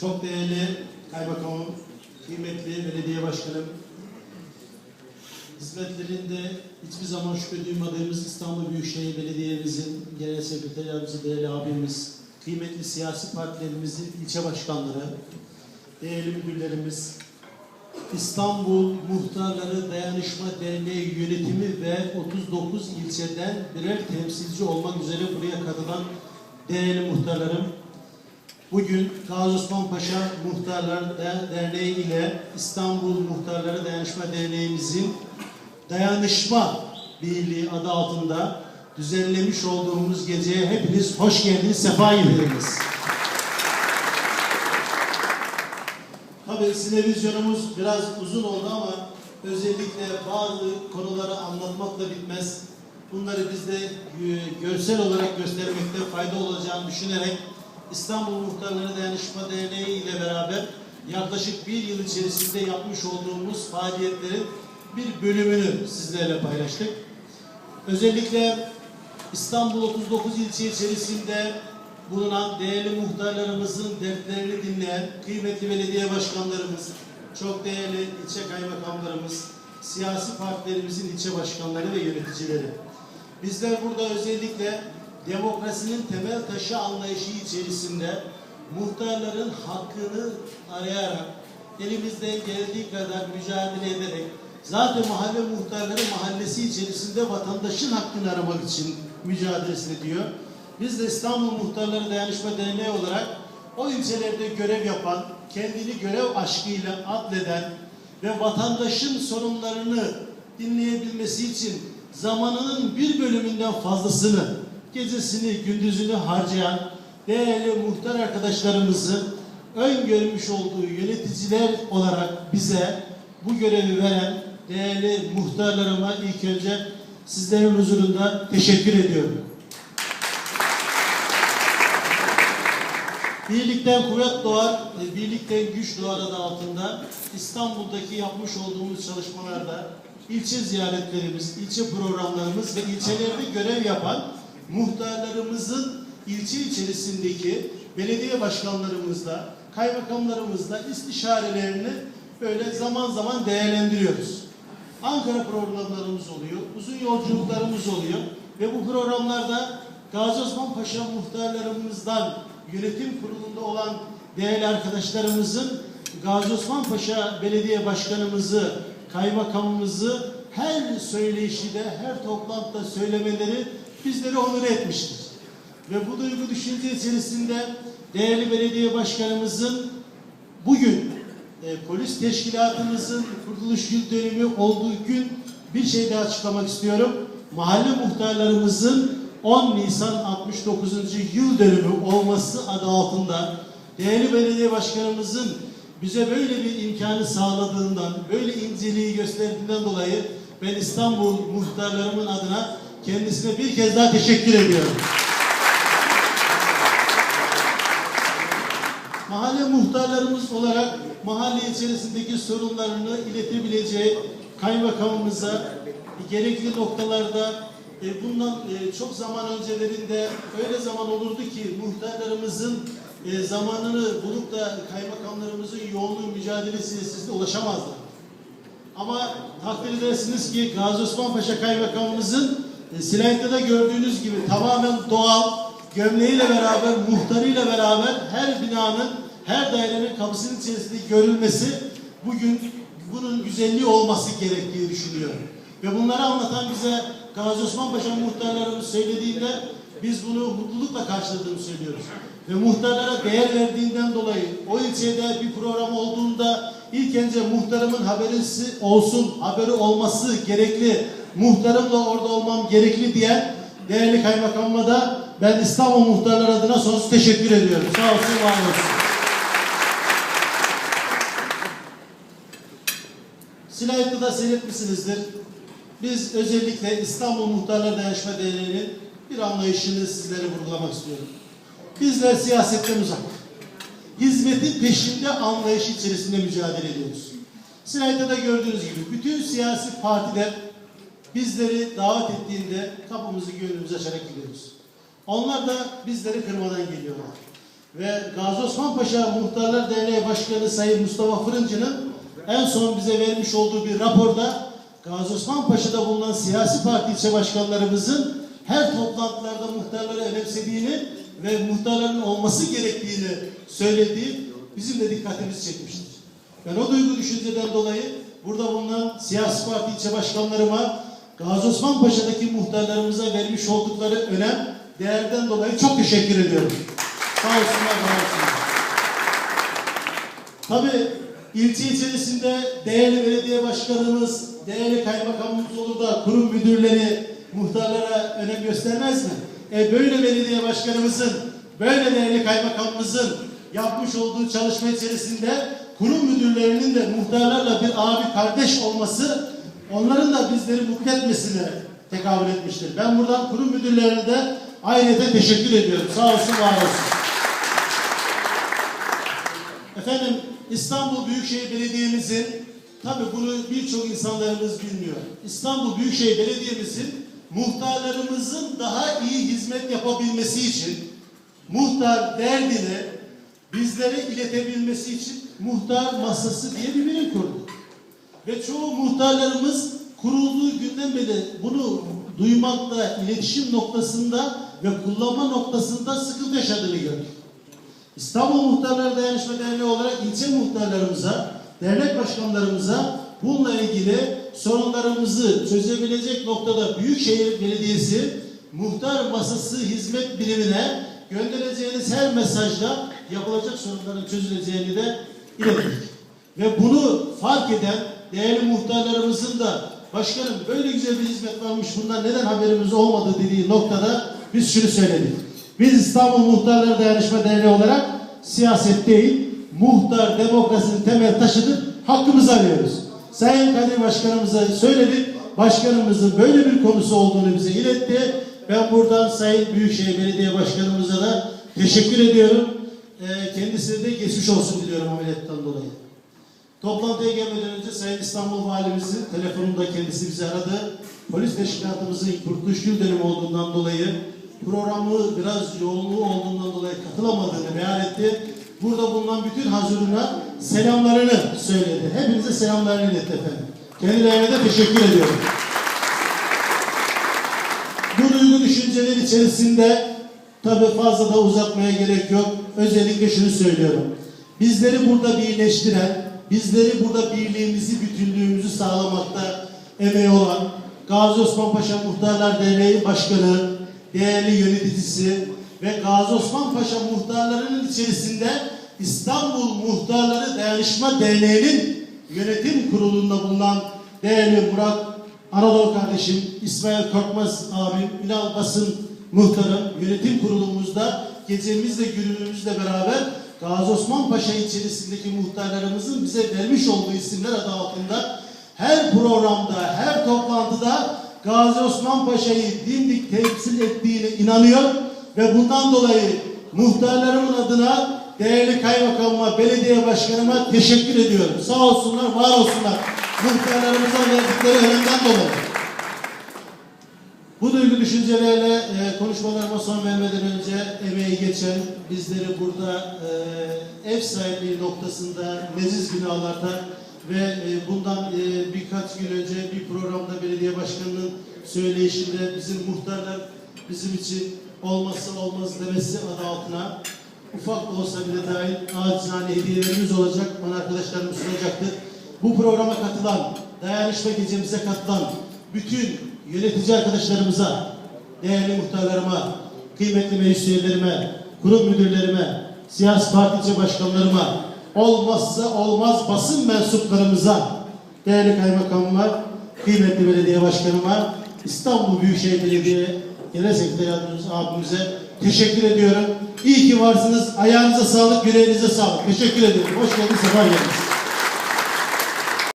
Çok değerli kaymakamım, kıymetli belediye başkanım, hizmetlerinde hiçbir zaman şüphe duymadığımız İstanbul Büyükşehir Belediye'mizin genel sekreter yardımcısı değerli abimiz, kıymetli siyasi partilerimizin ilçe başkanları, değerli müdürlerimiz, İstanbul Muhtarları Dayanışma Derneği yönetimi ve 39 ilçeden birer temsilci olmak üzere buraya katılan değerli muhtarlarım, Bugün Gazi Osman Paşa Muhtarlar Derneği ile İstanbul Muhtarları Dayanışma Derneğimizin Dayanışma Birliği adı altında düzenlemiş olduğumuz geceye hepiniz hoş geldiniz, sefa geldiniz. Tabii televizyonumuz biraz uzun oldu ama özellikle bazı konuları anlatmakla bitmez. Bunları biz de e, görsel olarak göstermekte fayda olacağını düşünerek İstanbul Muhtarları Dayanışma Derneği ile beraber yaklaşık bir yıl içerisinde yapmış olduğumuz faaliyetlerin bir bölümünü sizlerle paylaştık. Özellikle İstanbul 39 ilçe içerisinde bulunan değerli muhtarlarımızın dertlerini dinleyen kıymetli belediye başkanlarımız, çok değerli ilçe kaymakamlarımız, siyasi partilerimizin ilçe başkanları ve yöneticileri. Bizler burada özellikle demokrasinin temel taşı anlayışı içerisinde muhtarların hakkını arayarak elimizden geldiği kadar mücadele ederek zaten mahalle muhtarları mahallesi içerisinde vatandaşın hakkını aramak için mücadelesini diyor. Biz de İstanbul Muhtarları Dayanışma Derneği olarak o ilçelerde görev yapan, kendini görev aşkıyla adleden ve vatandaşın sorunlarını dinleyebilmesi için zamanının bir bölümünden fazlasını, gecesini, gündüzünü harcayan değerli muhtar arkadaşlarımızın öngörmüş olduğu yöneticiler olarak bize bu görevi veren değerli muhtarlarıma ilk önce sizlerin huzurunda teşekkür ediyorum. Birlikten kuvvet doğar, birlikten güç doğar adı altında İstanbul'daki yapmış olduğumuz çalışmalarda ilçe ziyaretlerimiz, ilçe programlarımız ve ilçelerde görev yapan muhtarlarımızın ilçe içerisindeki belediye başkanlarımızla, kaymakamlarımızla istişarelerini böyle zaman zaman değerlendiriyoruz. Ankara programlarımız oluyor, uzun yolculuklarımız oluyor ve bu programlarda Gazi Osman Paşa muhtarlarımızdan yönetim kurulunda olan değerli arkadaşlarımızın Gazi Osman Paşa Belediye Başkanımızı, kaymakamımızı her söyleyişide, her toplantıda söylemeleri bizleri onur etmiştir. Ve bu duygu düşünce içerisinde değerli belediye başkanımızın bugün e, polis teşkilatımızın kurtuluş yıl dönümü olduğu gün bir şey daha açıklamak istiyorum. Mahalle muhtarlarımızın 10 Nisan 69. yıl dönümü olması adı altında değerli belediye başkanımızın bize böyle bir imkanı sağladığından, böyle inceliği gösterdiğinden dolayı ben İstanbul muhtarlarımın adına kendisine bir kez daha teşekkür ediyorum. Mahalle muhtarlarımız olarak mahalle içerisindeki sorunlarını iletebileceği kaymakamımıza gerekli noktalarda e, bundan e, çok zaman öncelerinde öyle zaman olurdu ki muhtarlarımızın e, zamanını bulup da kaymakamlarımızın yoğunluğu mücadelesi sesine ulaşamazlar. Ama takdir edersiniz ki Gazi Osman Paşa kaymakamımızın e, slaytta gördüğünüz gibi tamamen doğal gömleğiyle beraber, muhtarıyla beraber her binanın, her dairenin kapısının içerisinde görülmesi bugün bunun güzelliği olması gerektiği düşünüyorum. Ve bunları anlatan bize Gazi Osman Paşa muhtarlarımız söylediğinde biz bunu mutlulukla karşıladığını söylüyoruz. Ve muhtarlara değer verdiğinden dolayı o ilçede bir program olduğunda ilk önce muhtarımın haberisi olsun, haberi olması gerekli, muhtarımla orada olmam gerekli diyen değerli kaymakamıma da ben İstanbul muhtarlar adına sonsuz teşekkür ediyorum. Sağ olsun, var olsun. Slayt'ta da seyretmişsinizdir. Biz özellikle İstanbul Muhtarlar Dayanışma Derneği'nin bir anlayışını sizlere vurgulamak istiyorum. Bizler siyasetten uzak. Hizmetin peşinde anlayış içerisinde mücadele ediyoruz. Slayt'ta da gördüğünüz gibi bütün siyasi partiler bizleri davet ettiğinde kapımızı gönlümüzü açarak gidiyoruz. Onlar da bizleri kırmadan geliyorlar. ve Gazi Osman Paşa Muhtarlar Derneği Başkanı Sayın Mustafa Fırıncı'nın en son bize vermiş olduğu bir raporda Gazi Osman Paşa'da bulunan siyasi parti ilçe başkanlarımızın her toplantılarda muhtarları önemsediğini ve muhtarların olması gerektiğini söylediği bizim de dikkatimizi çekmiştir. Ben o duygu düşünceden dolayı burada bulunan siyasi parti ilçe başkanlarıma Gazi Osman Paşa'daki muhtarlarımıza vermiş oldukları önem, değerden dolayı çok teşekkür ediyorum. Sağ olsunlar, var olsunlar. Tabii ilçe içerisinde değerli belediye başkanımız, değerli kaymakamımız olur da kurum müdürleri muhtarlara önem göstermez mi? E böyle belediye başkanımızın, böyle değerli kaymakamımızın yapmış olduğu çalışma içerisinde kurum müdürlerinin de muhtarlarla bir abi kardeş olması onların da bizleri mutlu etmesine tekabül etmiştir. Ben buradan kurum müdürlerine de ayrıca teşekkür ediyorum. Sağ olsun, var olsun. Efendim İstanbul Büyükşehir Belediye'mizin tabi bunu birçok insanlarımız bilmiyor. İstanbul Büyükşehir Belediye'mizin muhtarlarımızın daha iyi hizmet yapabilmesi için muhtar derdini bizlere iletebilmesi için muhtar masası diye bir birim kurdu. Ve çoğu muhtarlarımız kurulduğu günden beri bunu duymakta, iletişim noktasında ve kullanma noktasında sıkıntı yaşadığını gördük. İstanbul Muhtarlar Dayanışma Derneği olarak ilçe muhtarlarımıza, dernek başkanlarımıza bununla ilgili sorunlarımızı çözebilecek noktada Büyükşehir Belediyesi muhtar masası hizmet birimine göndereceğiniz her mesajda yapılacak sorunların çözüleceğini de ilettik. Ve bunu fark eden değerli muhtarlarımızın da başkanım böyle güzel bir hizmet varmış bundan neden haberimiz olmadı dediği noktada biz şunu söyledik. Biz İstanbul Muhtarlar Dayanışma Derneği olarak siyaset değil, muhtar demokrasinin temel taşıdır, hakkımızı arıyoruz. Sayın Kadir Başkanımıza söyledik, başkanımızın böyle bir konusu olduğunu bize iletti. Ben buradan Sayın Büyükşehir Belediye Başkanımıza da teşekkür ediyorum. Ee, kendisine de geçmiş olsun diliyorum ameliyattan dolayı. Toplantıya gelmeden önce Sayın İstanbul Valimizin telefonunda kendisi bizi aradı. Polis teşkilatımızın kurtuluş yıl dönümü olduğundan dolayı programı biraz yoğunluğu olduğundan dolayı katılamadığını beyan etti. Burada bulunan bütün hazırına selamlarını söyledi. Hepinize selamlarını iletti efendim. Kendilerine de teşekkür ediyorum. Bu duygu düşünceler içerisinde tabi fazla da uzatmaya gerek yok. Özellikle şunu söylüyorum. Bizleri burada birleştiren, bizleri burada birliğimizi, bütünlüğümüzü sağlamakta emeği olan Gazi Osman Paşa Muhtarlar Derneği Başkanı, değerli yöneticisi ve Gazi Osman Paşa muhtarlarının içerisinde İstanbul Muhtarları Dayanışma Derneği'nin yönetim kurulunda bulunan değerli Murat Anadolu kardeşim, İsmail Korkmaz abim, Ünal Basın muhtarım, yönetim kurulumuzda gecemizle günümüzle beraber Gazi Osman Paşa içerisindeki muhtarlarımızın bize vermiş olduğu isimler adı altında her programda, her toplantıda Gazi Osman Paşa'yı dimdik temsil ettiğine inanıyor ve bundan dolayı muhtarlarımın adına değerli kaymakamıma, belediye başkanıma teşekkür ediyorum. Sağ olsunlar, var olsunlar. Muhtarlarımıza verdikleri önemden dolayı. Bu duygu düşüncelerle e, konuşmalarıma son vermeden önce emeği geçen bizleri burada e, ev sahipliği noktasında leziz binalarda ve e, bundan e, birkaç gün önce bir programda belediye başkanının söyleyişinde bizim muhtarlar bizim için olmazsa olmaz demesi adı altına ufak olsa bile dahil acizane hediyelerimiz olacak. Bana arkadaşlarım sunacaktır. Bu programa katılan, dayanışma gecemize katılan bütün yönetici arkadaşlarımıza, değerli muhtarlarıma, kıymetli meclis üyelerime, kurum müdürlerime, siyasi parti ilçe başkanlarıma, olmazsa olmaz basın mensuplarımıza, değerli kaymakamıma, kıymetli belediye başkanıma, İstanbul Büyükşehir Belediye Genel Sekreter Yardımcımız abimize teşekkür ediyorum. İyi ki varsınız. Ayağınıza sağlık, yüreğinize sağlık. Teşekkür ediyorum. Hoş geldiniz, sefa geldiniz.